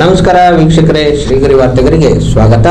ನಮಸ್ಕಾರ ವೀಕ್ಷಕರೇ, ಶ್ರೀಗರಿ ವಾರ್ತೆಗರಿಗೆ ಸ್ವಾಗತ.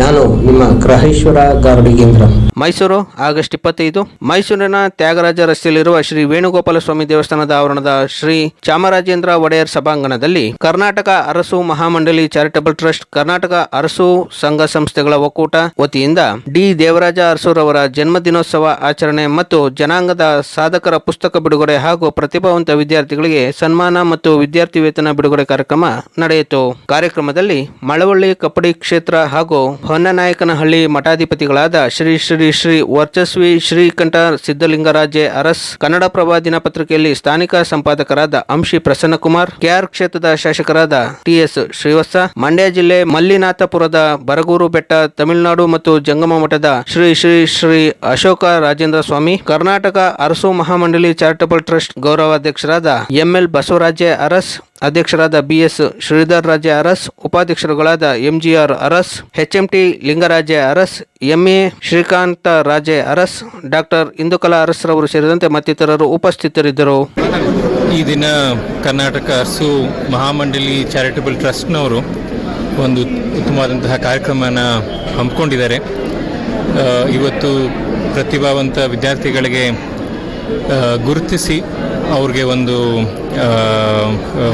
ನಾನು ನಿಮ್ಮ ಗ್ರಹೇಶ್ವರ ಗಾರ್ಡಿಗೇಂದ್ರ ಮೈಸೂರು, ಆಗಸ್ಟ್ ಇಪ್ಪತ್ತೈದು. ಮೈಸೂರಿನ ತ್ಯಾಗರಾಜ ರಸ್ತೆಯಲ್ಲಿರುವ ಶ್ರೀ ವೇಣುಗೋಪಾಲ ಸ್ವಾಮಿ ದೇವಸ್ಥಾನದ ಆವರಣದ ಶ್ರೀ ಚಾಮರಾಜೇಂದ್ರ ಒಡೆಯರ್ ಸಭಾಂಗಣದಲ್ಲಿ ಕರ್ನಾಟಕ ಅರಸು ಮಹಾಮಂಡಳಿ ಚಾರಿಟಬಲ್ ಟ್ರಸ್ಟ್, ಕರ್ನಾಟಕ ಅರಸು ಸಂಘ ಸಂಸ್ಥೆಗಳ ಒಕ್ಕೂಟ ವತಿಯಿಂದ ಡಿ. ದೇವರಾಜ ಅರಸುರವರ ಜನ್ಮದಿನೋತ್ಸವ ಆಚರಣೆ ಮತ್ತು ಜನಾಂಗದ ಸಾಧಕರ ಪುಸ್ತಕ ಬಿಡುಗಡೆ ಹಾಗೂ ಪ್ರತಿಭಾವಂತ ವಿದ್ಯಾರ್ಥಿಗಳಿಗೆ ಸನ್ಮಾನ ಮತ್ತು ವಿದ್ಯಾರ್ಥಿ ವೇತನ ಬಿಡುಗಡೆ ಕಾರ್ಯಕ್ರಮ ನಡೆಯಿತು. ಕಾರ್ಯಕ್ರಮದಲ್ಲಿ ಮಳವಳ್ಳಿ ಕಪ್ಪಡಿ ಕ್ಷೇತ್ರ ಹಾಗೂ ಹೊನ್ನನಾಯಕನಹಳ್ಳಿ ಮಠಾಧಿಪತಿಗಳಾದ ಶ್ರೀ ಶ್ರೀ ಶ್ರೀ ವರ್ಚಸ್ವಿ ಶ್ರೀಕಂಠ ಸಿದ್ದಲಿಂಗರಾಜೆ ಅರಸ್, ಕನ್ನಡಪ್ರಭ ದಿನಪತ್ರಿಕೆಯಲ್ಲಿ ಸ್ಥಾನಿಕ ಸಂಪಾದಕರಾದ ಅಂಶಿ ಪ್ರಸನ್ನಕುಮಾರ್, ಕೆಆರ್ ಕ್ಷೇತ್ರದ ಶಾಸಕರಾದ ಟಿಎಸ್ ಶ್ರೀವತ್ಸ, ಮಂಡ್ಯ ಜಿಲ್ಲೆ ಮಲ್ಲಿನಾಥಪುರದ ಬರಗೂರು ಬೆಟ್ಟ, ತಮಿಳುನಾಡು ಮತ್ತು ಜಂಗಮ ಮಠದ ಶ್ರೀ ಶ್ರೀ ಶ್ರೀ ಅಶೋಕ ರಾಜೇಂದ್ರ ಸ್ವಾಮಿ, ಕರ್ನಾಟಕ ಅರಸು ಮಹಾಮಂಡಳಿ ಚಾರಿಟಬಲ್ ಟ್ರಸ್ಟ್ ಗೌರವಾಧ್ಯಕ್ಷರಾದ ಎಂಎಲ್ ಬಸವರಾಜೆ ಅರಸ್ ಅಧ್ಯಕ್ಷರಾದ BS Sridhar Raja Aras, ಉಪಾಧ್ಯಕ್ಷರುಗಳಾದ MGR Aras, HMT Lingaraja Aras, MA Srikantha Raje Aras, doctor Indukala ಅರಸ್ರವರು ಸೇರಿದಂತೆ ಮತ್ತಿತರರು ಉಪಸ್ಥಿತರಿದ್ದರು. ಈ ದಿನ ಕರ್ನಾಟಕ ಅರಸು ಮಹಾಮಂಡಲಿ ಚಾರಿಟಬಲ್ ಟ್ರಸ್ಟ್ನವರು ಒಂದು ಉತ್ತಮವಾದಂತಹ ಕಾರ್ಯಕ್ರಮನ ಹಮ್ಮಿಕೊಂಡಿದ್ದಾರೆ. ಇವತ್ತು ಪ್ರತಿಭಾವಂತ ವಿದ್ಯಾರ್ಥಿಗಳಿಗೆ ಗುರುತಿಸಿ ಅವ್ರಿಗೆ ಒಂದು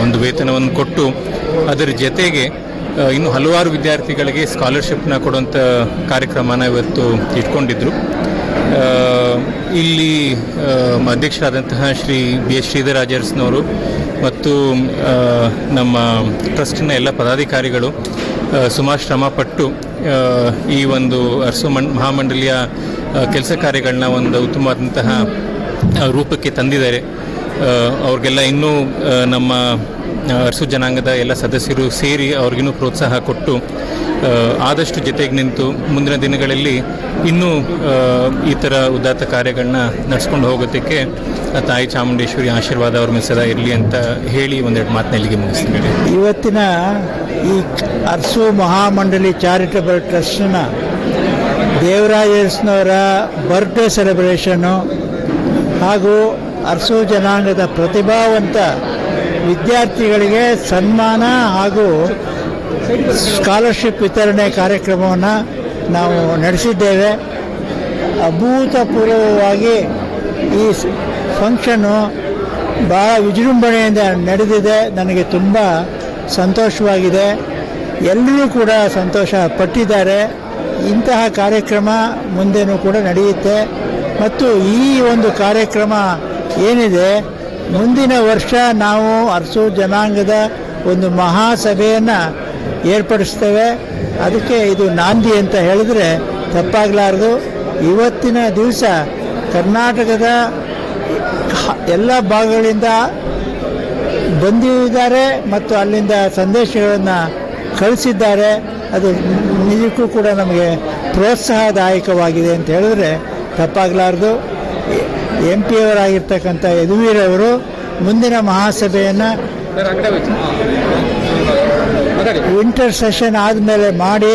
ಒಂದು ವೇತನವನ್ನು ಕೊಟ್ಟು ಅದರ ಜೊತೆಗೆ ಇನ್ನು ಹಲವಾರು ವಿದ್ಯಾರ್ಥಿಗಳಿಗೆ ಸ್ಕಾಲರ್ಶಿಪ್ನ ಕೊಡುವಂಥ ಕಾರ್ಯಕ್ರಮನ ಇವತ್ತು ಇಟ್ಕೊಂಡಿದ್ರು. ಇಲ್ಲಿ ಅಧ್ಯಕ್ಷರಾದಂತಹ ಶ್ರೀ ಬಿ ಎಸ್ ಶ್ರೀಧರಾಜರ್ಸ್ನವರು ಮತ್ತು ನಮ್ಮ ಟ್ರಸ್ಟಿನ ಎಲ್ಲ ಪದಾಧಿಕಾರಿಗಳು ಸುಮಾರು ಶ್ರಮಪಟ್ಟು ಈ ಒಂದು ಅರಸು ಮಂ ಮಹಾಮಂಡಲಿಯ ಕೆಲಸ ಕಾರ್ಯಗಳನ್ನ ಒಂದು ಉತ್ತಮವಾದಂತಹ ರೂಪಕ್ಕೆ ತಂದಿದ್ದಾರೆ. ಅವ್ರಿಗೆಲ್ಲ ಇನ್ನೂ ನಮ್ಮ ಅರಸು ಜನಾಂಗದ ಎಲ್ಲ ಸದಸ್ಯರು ಸೇರಿ ಅವ್ರಿಗಿನ್ನೂ ಪ್ರೋತ್ಸಾಹ ಕೊಟ್ಟು ಆದಷ್ಟು ಜೊತೆಗೆ ನಿಂತು ಮುಂದಿನ ದಿನಗಳಲ್ಲಿ ಇನ್ನೂ ಈ ಥರ ಉದಾತ್ತ ಕಾರ್ಯಗಳನ್ನ ನಡೆಸ್ಕೊಂಡು ಹೋಗೋದಕ್ಕೆ ತಾಯಿ ಚಾಮುಂಡೇಶ್ವರಿ ಆಶೀರ್ವಾದ ಅವ್ರ ಮೇಲೆ ಇರಲಿ ಅಂತ ಹೇಳಿ ಒಂದೆರಡು ಮಾತಿನಲ್ಲಿಗೆ ಮುಗಿಸ್ತೀನಿ. ಇವತ್ತಿನ ಈ ಅರಸು ಮಹಾಮಂಡಳಿ ಚಾರಿಟಬಲ್ ಟ್ರಸ್ಟ್ನ ದೇವರಾಜಸ್ನವರ ಬರ್ಡೇ ಸೆಲೆಬ್ರೇಷನ್ನು ಹಾಗೂ ಅರಸು ಜನಾಂಗದ ಪ್ರತಿಭಾವಂತ ವಿದ್ಯಾರ್ಥಿಗಳಿಗೆ ಸನ್ಮಾನ ಹಾಗೂ ಸ್ಕಾಲರ್ಶಿಪ್ ವಿತರಣೆ ಕಾರ್ಯಕ್ರಮವನ್ನು ನಾವು ನಡೆಸಿದ್ದೇವೆ. ಅಭೂತಪೂರ್ವವಾಗಿ ಈ ಫಂಕ್ಷನ್ನು ಭಾಳ ವಿಜೃಂಭಣೆಯಿಂದ ನಡೆದಿದೆ. ನನಗೆ ತುಂಬ ಸಂತೋಷವಾಗಿದೆ. ಎಲ್ಲರೂ ಕೂಡ ಸಂತೋಷ ಪಟ್ಟಿದ್ದಾರೆ. ಇಂತಹ ಕಾರ್ಯಕ್ರಮ ಮುಂದೆನೂ ಕೂಡ ನಡೆಯುತ್ತೆ. ಮತ್ತು ಈ ಒಂದು ಕಾರ್ಯಕ್ರಮ ಏನಿದೆ, ಮುಂದಿನ ವರ್ಷ ನಾವು ಅರಸು ಜನಾಂಗದ ಒಂದು ಮಹಾಸಭೆಯನ್ನು ಏರ್ಪಡಿಸ್ತೇವೆ. ಅದಕ್ಕೆ ಇದು ನಾಂದಿ ಅಂತ ಹೇಳಿದ್ರೆ ತಪ್ಪಾಗಲಾರದು. ಇವತ್ತಿನ ದಿವಸ ಕರ್ನಾಟಕದ ಎಲ್ಲ ಭಾಗಗಳಿಂದ ಬಂದಿದ್ದಾರೆ ಮತ್ತು ಅಲ್ಲಿಂದ ಸಂದೇಶಗಳನ್ನು ಕಳಿಸಿದ್ದಾರೆ. ಅದು ನಿಜಕ್ಕೂ ಕೂಡ ನಮಗೆ ಪ್ರೋತ್ಸಾಹದಾಯಕವಾಗಿದೆ ಅಂತ ಹೇಳಿದ್ರೆ ತಪ್ಪಾಗಲಾರ್ದು. ಎಂ ಪಿ ಅವರಾಗಿರ್ತಕ್ಕಂಥ ಯದುವೀರವರು ಮುಂದಿನ ಮಹಾಸಭೆಯನ್ನು ವಿಂಟರ್ ಸೆಷನ್ ಆದಮೇಲೆ ಮಾಡಿ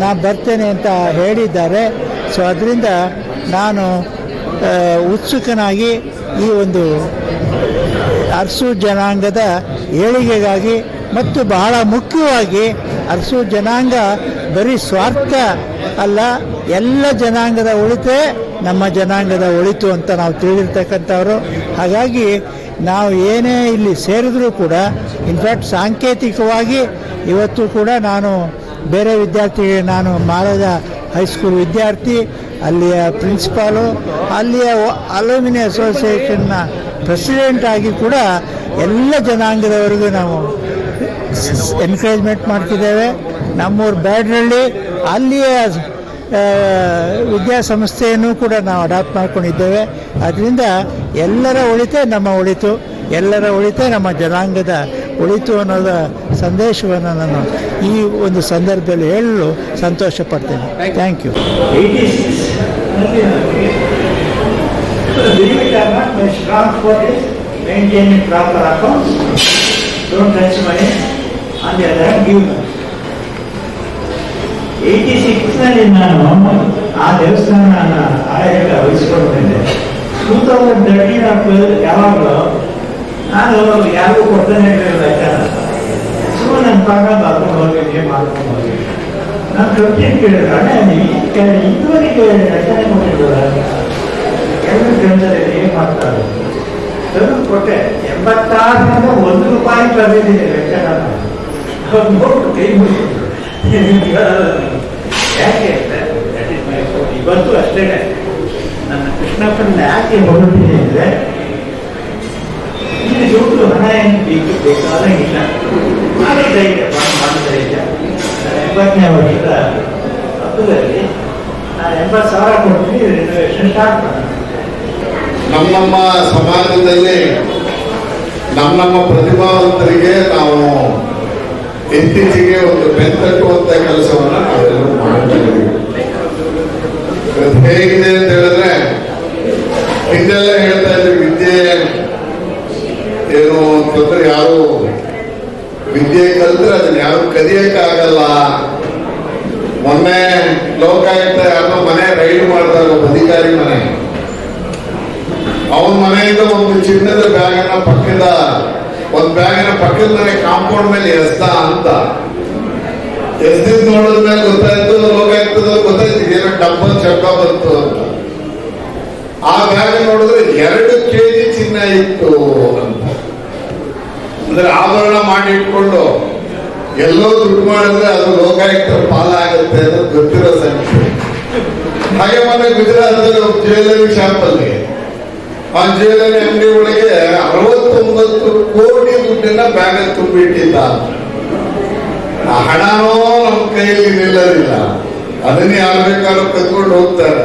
ನಾ ಬರ್ತೇನೆ ಅಂತ ಹೇಳಿದ್ದಾರೆ. ಸೊ ಅದರಿಂದ ನಾನು ಉತ್ಸುಕನಾಗಿ ಈ ಒಂದು ಅರಸು ಜನಾಂಗದ ಏಳಿಗೆಗಾಗಿ ಮತ್ತು ಬಹಳ ಮುಖ್ಯವಾಗಿ ಅರಸು ಜನಾಂಗ ಬರೀ ಸ್ವಾರ್ಥ ಅಲ್ಲ, ಎಲ್ಲ ಜನಾಂಗದ ಒಳಿತೇ ನಮ್ಮ ಜನಾಂಗದ ಒಳಿತು ಅಂತ ನಾವು ತಿಳಿದಿರ್ತಕ್ಕಂಥವ್ರು. ಹಾಗಾಗಿ ನಾವು ಏನೇ ಇಲ್ಲಿ ಸೇರಿದ್ರೂ ಕೂಡ ಇನ್ಫ್ಯಾಕ್ಟ್ ಸಾಂಕೇತಿಕವಾಗಿ ಇವತ್ತು ಕೂಡ ನಾನು ಬೇರೆ ವಿದ್ಯಾರ್ಥಿಗಳಿಗೆ ನಾನು ಮಾಲದ ಹೈಸ್ಕೂಲ್ ವಿದ್ಯಾರ್ಥಿ, ಅಲ್ಲಿಯ ಪ್ರಿನ್ಸಿಪಾಲು ಅಲ್ಲಿಯ ಅಲುಮಿನಿ ಅಸೋಸಿಯೇಷನ್ನ ಪ್ರೆಸಿಡೆಂಟ್ ಆಗಿ ಕೂಡ ಎಲ್ಲ ಜನಾಂಗದವರೆಗೂ ನಾವು ಎನ್ಕರೇಜ್ಮೆಂಟ್ ಮಾಡ್ತಿದ್ದೇವೆ. ನಮ್ಮೂರು ಬ್ಯಾಡ್ರಳ್ಳಿ ಅಲ್ಲಿಯ ವಿದ್ಯಾಸಂಸ್ಥೆಯನ್ನು ಕೂಡ ನಾವು ಅಡಾಪ್ಟ್ ಮಾಡ್ಕೊಂಡಿದ್ದೇವೆ. ಅದರಿಂದ ಎಲ್ಲರ ಉಳಿತೆ ನಮ್ಮ ಒಳಿತು, ಎಲ್ಲರ ಉಳಿತೆ ನಮ್ಮ ಜನಾಂಗದ ಒಳಿತು ಅನ್ನೋದ ಸಂದೇಶವನ್ನು ನಾನು ಈ ಒಂದು ಸಂದರ್ಭದಲ್ಲಿ ಹೇಳಲು ಸಂತೋಷ ಪಡ್ತೇನೆ. Thank you don't touch money. Eighty ಸಿಕ್ಸ್ನಲ್ಲಿ ನಾನು ಆ ದೇವಸ್ಥಾನ ಆಡಳಿತ ವಹಿಸ್ಕೊಂಡು ಬಂದೆ ಟೂ ತೌಸಂಡ್ ತರ್ಟೀನ್ ಆಫ್ ಯಾವಾಗಲೂ ನಾನು ಯಾರಿಗೂ ಕೊಡ್ತಾನೆ ಇರಲಿಲ್ಲ ಸುಮ್ಮನೆ ನನ್ನ ಪಾಗ ಬರ್ಕೊಂಡು ಹೋಗಿ, ಏನ್ ಮಾಡ್ಕೊಂಡು ಹೋಗಿ. ನಾನು ಕಂಪ್ಲೇಂಟ್ ಕೇಳಿದ್ರೆ ಅಣ್ಣ ಇದುವರೆಗೆ ರಚನೆ ಕೊಟ್ಟಿದ್ದೀರ ಎರಡು ಗ್ರಂಥದಲ್ಲಿ ಏನು ಮಾಡ್ತಾರೆ? ತಂದು ಕೊಟ್ಟೆ, ಎಂಬತ್ತಾರರಿಂದ ಒಂದು ರೂಪಾಯಿ ತಂದಿದ್ದೀನಿ ವೆಚ್ಚನ ಅವ್ರು ನೋಡ್ಬಿಟ್ಟು ಕೈ ಮುಗಿದ್ರು. ಯಾಕೆ ಇವತ್ತು ಅಷ್ಟೇ ನನ್ನ ಕೃಷ್ಣಪ್ಪನ ಯಾಕೆ ಹೊರಟಿದೆ ಅಂದ್ರೆ ಇಲ್ಲಿ ದುಡ್ಡು ಹಣ ಏನು ಬೇಕು ಬೇಕಾದಂಗಿಲ್ಲ ಮಾಡಿ ಧೈರ್ಯ ಮಾಡಿ ಧೈರ್ಯ ಎಂಬತ್ತನೇ ವರ್ಷದ ಹಬ್ಬದಲ್ಲಿ ನಾನು ಎಂಬತ್ತು ಸಾವಿರ ಕೊಡ್ತೀನಿ ರಿನೋವೇಷನ್ ಸ್ಟಾರ್ಟ್ ಮಾಡಿ ನಮ್ಮ ನಮ್ಮ ಸಮಾಜದಲ್ಲಿ ನಮ್ಮ ನಮ್ಮ ಪ್ರತಿಭಾವಂತರಿಗೆ ನಾವು ಇತ್ತೀಚೆಗೆ ಒಂದು ಬೆನ್ನಟ್ಟುವಂತ ಕೆಲಸವನ್ನ ಮಾಡ್ತಿದ್ದೀವಿ ಇವತ್ತು ಹೇಗಿದೆ ಅಂತ ಹೇಳಿದ್ರೆ ಹಿಂದೆಲ್ಲ ಹೇಳ್ತಾ ಇದ್ವಿ ವಿದ್ಯೆ ಏನು ಅಂತಂದ್ರೆ ಯಾರು ವಿದ್ಯೆ ಕಲ್ತ್ರೆ ಅದನ್ನ ಯಾರು ಕಲಿಯಕ್ಕಾಗಲ್ಲ ಮೊನ್ನೆ ಲೋಕಾಯುಕ್ತ ಯಾರು ಮನೆ ರೈಡ್ ಮಾಡಿದಾಗ ಒಬ್ಬ ಅಧಿಕಾರಿ ಮನೆ. ಅವನ ಮನೆಯಿಂದ ಒಂದು ಚಿನ್ನದ ಬ್ಯಾಗನ್ನ ಪಕ್ಕದ ಒಂದು ಬ್ಯಾಗಿನ ಪಕ್ಕದ ಮನೆ ಕಾಂಪೌಂಡ್ ಮೇಲೆ ಎಸ್ತಾ ಅಂತ. ಎಸ್ದಿದ್ ನೋಡಿದ್ಮೇಲೆ ಗೊತ್ತಾಯ್ತು ಲೋಕಾಯುಕ್ತದಲ್ಲಿ ಗೊತ್ತಾಯ್ತು, ಏನೋ ಡಬ್ಬ ಚಪ್ಪ ಬಂತು ಅಂತ. ಆ ಬ್ಯಾಗ್ ನೋಡಿದ್ರೆ ಎರಡು ಕೆಜಿ ಚಿನ್ನ ಇತ್ತು ಅಂತ. ಅಂದ್ರೆ ಆಭರಣ ಮಾಡಿ ಇಟ್ಕೊಂಡು ಎಲ್ಲೋ ದುಡ್ಡು ಮಾಡಿದ್ರೆ ಅದು ಲೋಕಾಯುಕ್ತರ ಪಾಲ ಆಗುತ್ತೆ ಅಂತ ಗೊತ್ತಿರೋ ಸಂಖ್ಯೆ. ಹಾಗೆ ಮೊನ್ನೆ ಗುಜರಾತ್ ಜ್ಯುವೆಲರಿ ಶಾಪ್ ಅಲ್ಲಿ ಆ ಜ್ಯುವೆಲರಿ ಅಂಗಡಿ ಒಳಗೆ ಅರವತ್ತೊಂಬತ್ತು ಕೋಟಿ ದುಡ್ಡನ್ನ ಬ್ಯಾಗ್ ತುಂಬಿಟ್ಟಿದ್ದ ಹಣನೋ ನಮ್ಮ ಕೈಯಲ್ಲಿ ನಿಲ್ಲಲಿಲ್ಲ ಅದನ್ನೇ ಯಾರು ಬೇಕಾದ್ರೂ ಕದ್ಕೊಂಡು ಹೋಗ್ತಾರೆ.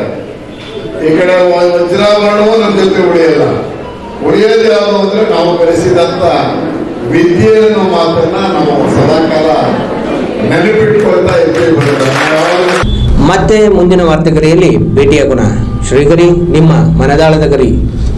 ಈ ಕಡೆ ವಜ್ರಾಭರಣವೂ ನಮ್ಮ ಜೊತೆ ಉಳಿಯಲ್ಲ. ಉಳಿಯೋದು ಯಾವುದು ಅಂದ್ರೆ ನಾವು ಕಲಿಸಿದಂತ ವಿದ್ಯೆಯನ್ನು ಮಾತ್ರ ಮಾತನ್ನ ನಾವು ಸದಾಕಾಲ ನೆನಪಿಟ್ಕೊಳ್ತಾ ಇದ್ದೀವಿ ಮತ್ತೆ ಮುಂದಿನ ವಾರ್ತೆಗರಿಯಲ್ಲಿ ಭೇಟಿಯಾಗೋಣ. ಶ್ರೀಗರಿ ನಿಮ್ಮ ಮನದಾಳದ ಗರಿ.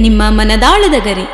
ನಿಮ್ಮ ಮನದಾಳದ ಗರಿ.